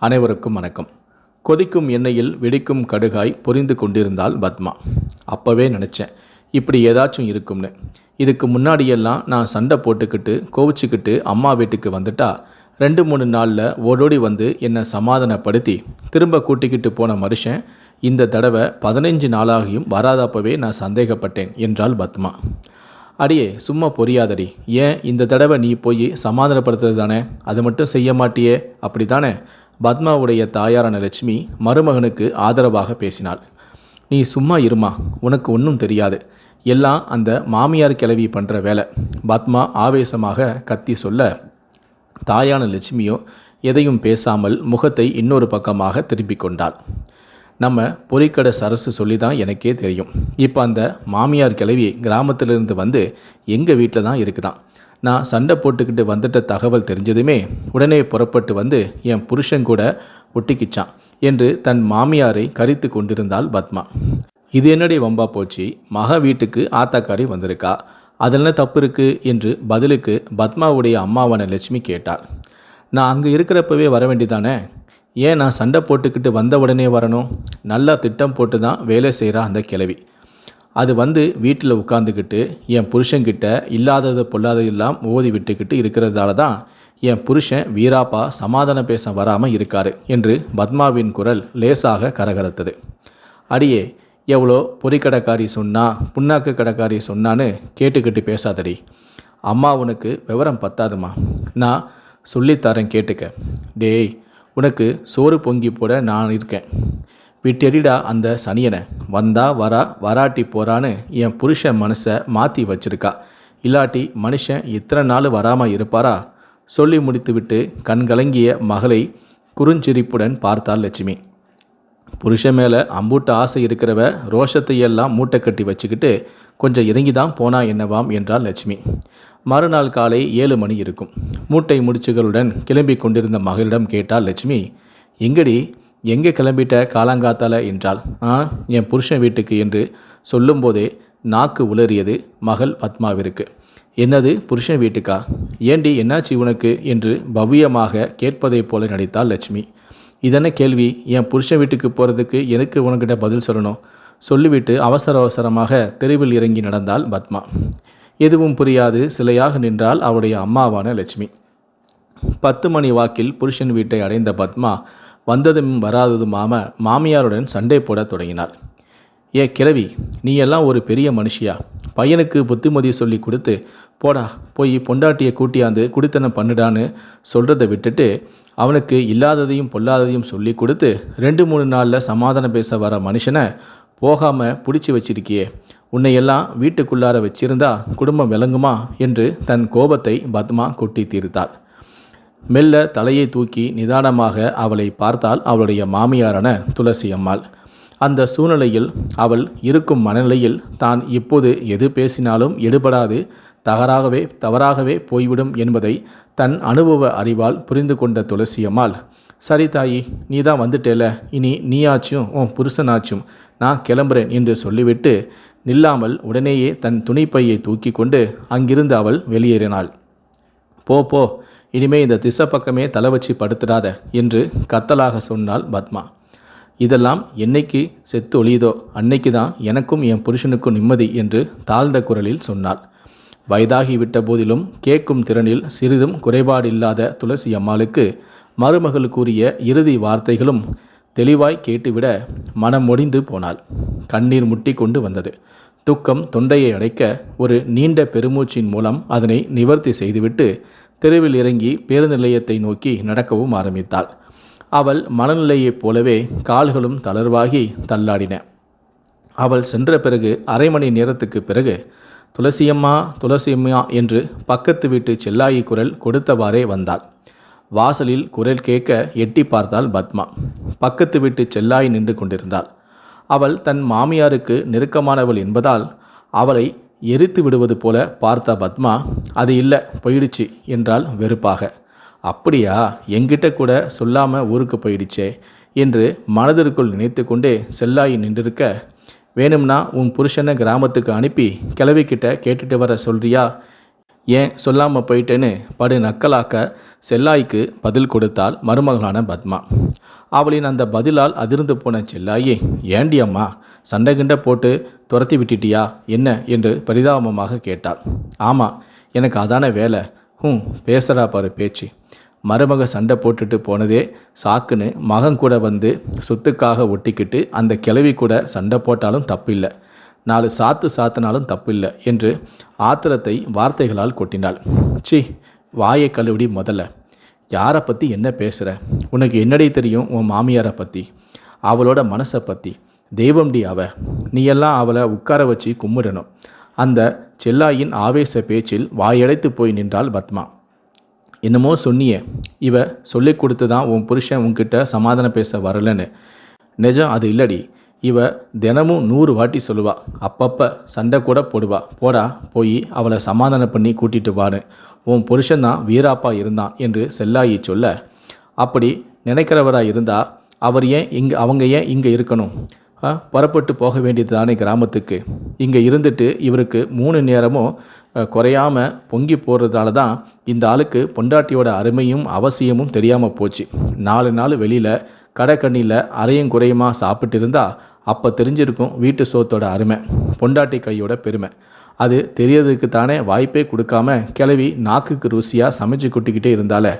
அனைவருக்கும் வணக்கம். கொதிக்கும் எண்ணெயில் வெடிக்கும் கடுகாய் பொரிந்து கொண்டிருந்தால் பத்மா. அப்போவே நினச்சேன் இப்படி ஏதாச்சும் இருக்கும்னு. இதுக்கு முன்னாடியெல்லாம் நான் சண்டை போட்டுக்கிட்டு கோவிச்சுக்கிட்டு அம்மா வீட்டுக்கு வந்துட்டா ரெண்டு மூணு நாளில் ஓடோடி வந்து என்னை சமாதானப்படுத்தி திரும்ப கூட்டிக்கிட்டு போன மனுஷன் இந்த தடவை பதினைஞ்சு நாளாகியும் வராதப்பவே நான் சந்தேகப்பட்டேன் என்றாள் பத்மா. அடியே சும்மா பொரியாதடி. ஏன் இந்த தடவை நீ போய் சமாதானப்படுத்துறது தானே? அது மட்டும் செய்ய மாட்டியே. அப்படி தானே பத்மாவுடைய தாயாரான லட்சுமி மருமகனுக்கு ஆதரவாக பேசினாள். நீ சும்மா இருமா உனக்கு ஒன்றும் தெரியாது. எல்லாம் அந்த மாமியார் கிளவி பண்ணுற வேலை. பத்மா ஆவேசமாக கத்தி சொல்ல தாயான லட்சுமியோ எதையும் பேசாமல் முகத்தை இன்னொரு பக்கமாக திருப்பிக் கொண்டாள். நம்ம பொறிக்கடை சரசு சொல்லி தான் எனக்கே தெரியும். இப்போ அந்த மாமியார் கிளவி கிராமத்திலிருந்து வந்து எங்கள் வீட்டில் தான் இருக்குதான். நான் சண்டை போட்டுக்கிட்டு வந்துட்ட தகவல் தெரிஞ்சதுமே உடனே புறப்பட்டு வந்து என் புருஷன் கூட ஒட்டிக்கிச்சான் என்று தன் மாமியாரை கரித்து கொண்டிருந்தாள் பத்மா. இது என்னடி வம்பா போச்சு? மக வீட்டுக்கு ஆத்தாக்காரி வந்திருக்கா? அதில் தப்பு இருக்குது என்று பதிலுக்கு பத்மாவுடைய அம்மாவான லட்சுமி கேட்டாள். நான் அங்கே இருக்கிறப்பவே வர வேண்டியதானே? ஏன் நான் சண்டை போட்டுக்கிட்டு வந்த உடனே வரணும்? நல்லா திட்டம் போட்டு தான் வேலை செய்கிறா அந்த கிழவி. அது வந்து வீட்டில் உட்காந்துக்கிட்டு என் புருஷன்கிட்ட இல்லாதது பொல்லாததெல்லாம் ஓதி விட்டுக்கிட்டு இருக்கிறதால தான் என் புருஷன் வீராப்பா சமாதானம் பேச வராமல் இருக்காரு என்று பத்மாவின் குரல் லேசாக கரகரத்தது. அடியே எவ்வளோ பொறிக்கடைக்காரி சொன்னா புண்ணாக்கு கடைக்காரி சொன்னான்னு கேட்டுக்கிட்டு பேசாதடி. அம்மா உனக்கு விவரம் பத்தாதுமா. நான் சொல்லித்தரேன் கேட்டுக்க. டேய் உனக்கு சோறு பொங்கி போட நான் இருக்கேன். விட்டெறிடா அந்த சனியனை. வந்தா வரா வராட்டி போறான்னு என் புருஷன் மனசை மாற்றி வச்சிருக்கா. இல்லாட்டி மனுஷன் இத்தனை நாள் வராமல் இருப்பாரா? சொல்லி முடித்துவிட்டு கண்கலங்கிய மகளை குறுஞ்சிரிப்புடன் பார்த்தாள் லட்சுமி. புருஷன் மேலே அம்பூட்ட ஆசை இருக்கிறவ ரோஷத்தையெல்லாம் மூட்டை கட்டி வச்சுக்கிட்டு கொஞ்சம் இறங்கி தான் போனா என்னவாம் என்றாள் லட்சுமி. மறுநாள் காலை ஏழு மணி இருக்கும். மூட்டை முடிச்சுகளுடன் கிளம்பி கொண்டிருந்த மகளிடம் கேட்டால் லட்சுமி எங்கடி? எங்கே கிளம்பிட்ட காலாங்காத்தால என்றால் ஆ என் புருஷன் வீட்டுக்கு என்று சொல்லும்போதே நாக்கு உளறியது மகள் பத்மாவிற்கு. என்னது புருஷன் வீட்டுக்கா? ஏண்டி என்னாச்சு உனக்கு? என்று பவ்யமாக கேட்பதைப் போல நடித்தாள் லட்சுமி. இதென்ன கேள்வி? என் புருஷன் வீட்டுக்கு போகிறதுக்கு எனக்கு உனக்கிட்ட பதில் சொல்லணும்? சொல்லிவிட்டு அவசர அவசரமாக தெருவில் இறங்கி நடந்தாள் பத்மா. எதுவும் புரியாது சிலையாக நின்றால் அவருடைய அம்மாவான லட்சுமி. பத்து மணி வாக்கில் புருஷன் வீட்டை அடைந்த பத்மா வந்ததும் வராததுமாம மாமியாருடன் சண்டை போடத் தொடங்கினாள் ஏ கிழவி நீ எல்லாம் ஒரு பெரிய மனுஷியா? பையனுக்கு புத்திமதி சொல்லி கொடுத்து போடா போய் பொண்டாட்டியை கூட்டியாந்து குடித்தனம் பண்ணுடான்னு சொல்கிறத விட்டுட்டு அவனுக்கு இல்லாததையும் பொல்லாததையும் சொல்லி கொடுத்து ரெண்டு மூணு நாளில் சமாதானம் பேச வர மனுஷனை போகாமல் பிடிச்சி வச்சிருக்கியே. உன்னையெல்லாம் வீட்டுக்குள்ளார வச்சிருந்தா குடும்பம் விளங்குமா? என்று தன் கோபத்தை பத்மா கொட்டி தீர்த்தாள் மெல்ல தலையை தூக்கி நிதானமாக அவளை பார்த்தால் அவளுடைய மாமியாரான துளசி அம்மாள். அந்த சூழ்நிலையில் அவள் இருக்கும் மனநிலையில் தான் இப்போது எது பேசினாலும் எடுபடாது தகராகவே தவறாகவே போய்விடும் என்பதை தன் அனுபவ அறிவால் புரிந்து கொண்ட துளசியம்மாள் சரி தாயி நீ தான் வந்துட்டேல இனி நீயாச்சும் உன் புருஷனாச்சும் நான் கிளம்புறேன் என்று சொல்லிவிட்டு நில்லாமல் உடனேயே தன் துணிப்பையை தூக்கி கொண்டு அங்கிருந்து அவள் வெளியேறினாள். போ போ இனிமே இந்த திசை பக்கமே தலை வச்சு படுத்துடாத என்று கத்தலாக சொன்னாள் பத்மா. இதெல்லாம் என்னைக்கு செத்து ஒளியுதோ அன்னைக்கு தான் எனக்கும் என் புருஷனுக்கும் நிம்மதி என்று தாழ்ந்த குரலில் சொன்னாள். வயதாகிவிட்ட போதிலும் கேட்கும் திறனில் சிறிதும் குறைபாடில்லாத துளசி அம்மாளுக்கு மருமகள் கூறிய இறுதி வார்த்தைகளும் தெளிவாய் கேட்டுவிட மனம் முடிந்து போனாள். கண்ணீர் முட்டி கொண்டு வந்தது. துக்கம் தொண்டையை அடைக்க ஒரு நீண்ட பெருமூச்சின் மூலம் அதனை நிவர்த்தி செய்துவிட்டு தெருவில் இறங்கி பேருந்து நிலையத்தை நோக்கி நடக்கவும் ஆரம்பித்தாள். அவள் மனநிலையைப் போலவே கால்களும் தளர்வாகி தள்ளாடின. அவள் சென்ற பிறகு அரை மணி நேரத்துக்கு பிறகு துளசியம்மா துளசியம்மா என்று பக்கத்து வீட்டு செல்லாயி குரல் கொடுத்தவாறே வந்தாள். வாசலில் குரல் கேட்க எட்டி பார்த்தாள் பத்மா. பக்கத்து வீட்டு செல்லாய் நின்று கொண்டிருந்தாள். அவள் தன் மாமியாருக்கு நெருக்கமானவள் என்பதால் அவளை எரித்து விடுவது போல பார்த்த பத்மா அது இல்லை போயிடுச்சு என்றால் வெறுப்பாக. அப்படியா எங்கிட்ட கூட சொல்லாமல் ஊருக்கு போயிடுச்சே என்று மனதிற்குள் நினைத்து கொண்டே செல்லாயி நின்றிருக்க வேணும்னா உன் புருஷனை கிராமத்துக்கு அனுப்பி கிளவிக்கிட்ட கேட்டுட்டு வர சொல்றியா? ஏன் சொல்லாமல் போயிட்டேன்னு படு நக்கலாக்க செல்லாய்க்கு பதில் கொடுத்தாள் மருமகளான பத்மா. அவளின் அந்த பதிலால் அதிர்ந்து போன செல்லாயி ஏண்டி அம்மா சண்டை கிண்டை போட்டு துரத்தி விட்டுட்டியா? என்ன? என்று பரிதாபமாக கேட்டாள். ஆமாம் எனக்கு அதான வேலை. ஹம் பேசுகிறா பாரு பேச்சு. மருமக சண்டை போட்டுட்டு போனதே சாக்குன்னு மகன் கூட வந்து சொத்துக்காக ஒட்டிக்கிட்டு அந்த கிளவி கூட சண்டை போட்டாலும் தப்பில்லை. நாலு சாத்து சாத்தினாலும் தப்பில்லை என்று ஆத்திரத்தை வார்த்தைகளால் கொட்டினாள். சி வாயை கழுவிடி முதல்ல. யாரை பற்றி என்ன பேசுகிற உனக்கு என்னடி தெரியும் உன் மாமியாரை பற்றி அவளோட மனசை பற்றி தெய்வம்டி அவ. நீ எல்லாம் அவளை உட்கார வச்சு கும்பிடணும். அந்த செல்லாயின் ஆவேச பேச்சில் வாயடைத்து போய் நின்றாள் பத்மா. என்னமோ சொன்னியே இவ சொல்லிக் கொடுத்து தான் உன் புருஷன் உன்கிட்ட சமாதானம் பேச வரலன்னு. நிஜம் அது இல்லடி. இவ தினமும் நூறு வாட்டி சொல்லுவா. அப்பப்போ சண்டை கூட போடுவா. போடா போய் அவளை சமாதானம் பண்ணி கூட்டிட்டு வான்னு. உன் புருஷன் தான் வீராப்பா இருந்தான் என்று செல்லாயி சொல்ல அப்படி நினைக்கிறவராக இருந்தா அவர் ஏன் இங்கே அவங்க ஏன் இங்கே இருக்கணும்? புறப்பட்டு போக வேண்டியது தானே கிராமத்துக்கு. இங்கே இருந்துட்டு இவருக்கு மூணு நேரமும் குறையாமல் குறையாம பொங்கி போகிறதால தான் இந்த ஆளுக்கு பொண்டாட்டியோட அருமையும் அவசியமும் தெரியாமல் போச்சு. நாலு நாள் வெளியில் கடைக்கண்ணியில் அரையும் குறையுமா சாப்பிட்டு இருந்தா அப்போ தெரிஞ்சிருக்கும் வீட்டு சோத்தோட அருமை பொண்டாட்டி கையோட பெருமை. அது தெரியறதுக்கு தானே வாய்ப்பே கொடுக்காம கிளவி நாக்குக்கு ருசியாக சமைச்சு கொட்டிக்கிட்டே இருந்தாலே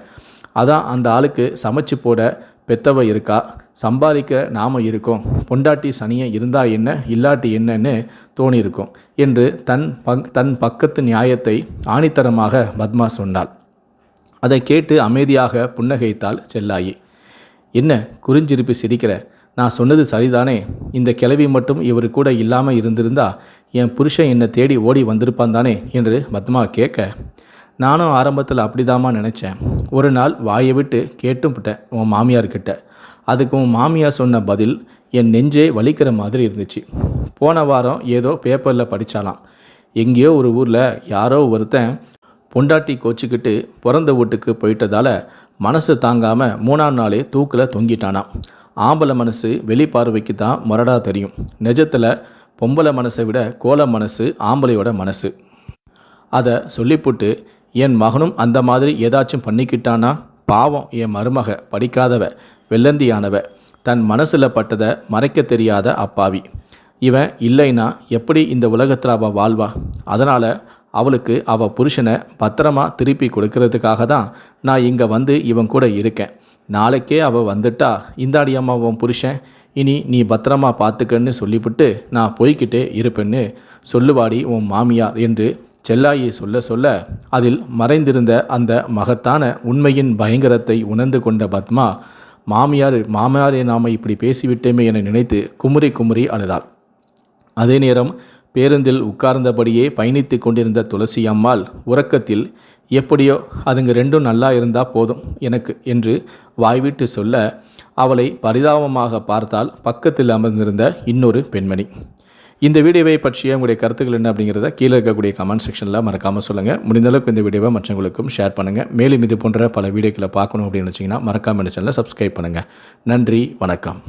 அதான் அந்த ஆளுக்கு சமைச்சு போட பெத்தவ இருக்கா? சம்பாதிக்க நாம் இருக்கோம். பொண்டாட்டி சனியை இருந்தா என்ன இல்லாட்டி என்னன்னு தோணியிருக்கும் என்று தன் பங் தன் பக்கத்து நியாயத்தை ஆணித்தரமாக பத்மா சொன்னாள். அதை கேட்டு அமைதியாக புன்னகைத்தாள் செல்லாயி. என்ன குறிஞ்சிருப்பி சிரிக்கிற? நான் சொன்னது சரிதானே? இந்த கிளவி மட்டும் இவர் கூட இல்லாமல் இருந்திருந்தா என் புருஷன் என்னை தேடி ஓடி வந்திருப்பான் தானே? என்று பத்மா கேட்க. நானும் ஆரம்பத்தில் அப்படிதாம்மா நினச்சேன். ஒரு நாள் வாயை விட்டு கேட்டும் விட்டேன் உன் மாமியார்கிட்ட அதுக்கு உன் மாமியார் சொன்ன பதில் என் நெஞ்சே வலிக்கிற மாதிரி இருந்துச்சு. போன வாரம் ஏதோ பேப்பரில் படித்தாலாம் எங்கேயோ ஒரு ஊரில் யாரோ ஒருத்தன் பொண்டாட்டி கோச்சிக்கிட்டு பிறந்த வீட்டுக்கு போயிட்டதால மனசு தாங்காமல் மூணாம் நாளே தூக்கில் தொங்கிட்டானாம் ஆம்பளை மனசு வெளிப்பார்வைக்கு தான் முரடா தெரியும். நிஜத்தில் பொம்பளை மனசை விட கோல மனசு ஆம்பளையோட மனசு. அதை சொல்லிப்புட்டு என் மகனும் அந்த மாதிரி ஏதாச்சும் பண்ணிக்கிட்டானா? பாவம் என் மருமக படிக்காதவ வெள்ளந்தியானவ. தன் மனசில் பட்டதை மறைக்க தெரியாத அப்பாவி. இவன் இல்லைன்னா எப்படி இந்த உலகத்தில் அவள் வாழ்வா? அதனால் அவளுக்கு அவள் புருஷனை பத்திரமா திருப்பி கொடுக்கறதுக்காக தான் நான் இங்கே வந்து இவன் கூட இருக்கேன். நாளைக்கே அவள் வந்துட்டா இந்தாடி அம்மா உன் புருஷன் இனி நீ பத்திரமா பார்த்துக்கன்னு சொல்லிவிட்டு நான் போய்க்கிட்டே இருப்பேன்னு சொல்லுவாடி உன் மாமியார் என்று செல்லாயி சொல்ல சொல்ல அதில் மறைந்திருந்த அந்த மகத்தான உண்மையின் பயங்கரத்தை உணர்ந்து கொண்ட பத்மா மாமியார் மாமியாரை நாம் இப்படி பேசிவிட்டேமே என நினைத்து குமுறி குமுறி அழுதாள். அதே நேரம் பேருந்தில் உட்கார்ந்தபடியே பயணித்து கொண்டிருந்த துளசி அம்மாள் உறக்கத்தில் எப்படியோ அதுங்க ரெண்டும் நல்லா இருந்தா போதும் எனக்கு என்று வாய்விட்டு சொல்ல அவளை பரிதாபமாக பார்த்தால் பக்கத்தில் அமர்ந்திருந்த இன்னொரு பெண்மணி. இந்த வீடியோவை பற்றிய உங்களுடைய கருத்துக்கள் என்ன அப்படிங்கிறத கீழே இருக்கக்கூடிய கமெண்ட் செக்ஷனில் மறக்காமல் சொல்லுங்கள் முடிந்த அளவுக்கு இந்த வீடியோவை மற்றவங்களுக்கும் ஷேர் பண்ணுங்கள் மேலும் இது போன்ற பல வீடியோக்களை பார்க்கணும் அப்படின்னு வச்சிங்கன்னா மறக்காமல் இந்த சேனலை சப்ஸ்கிரைப் பண்ணுங்கள் நன்றி வணக்கம்.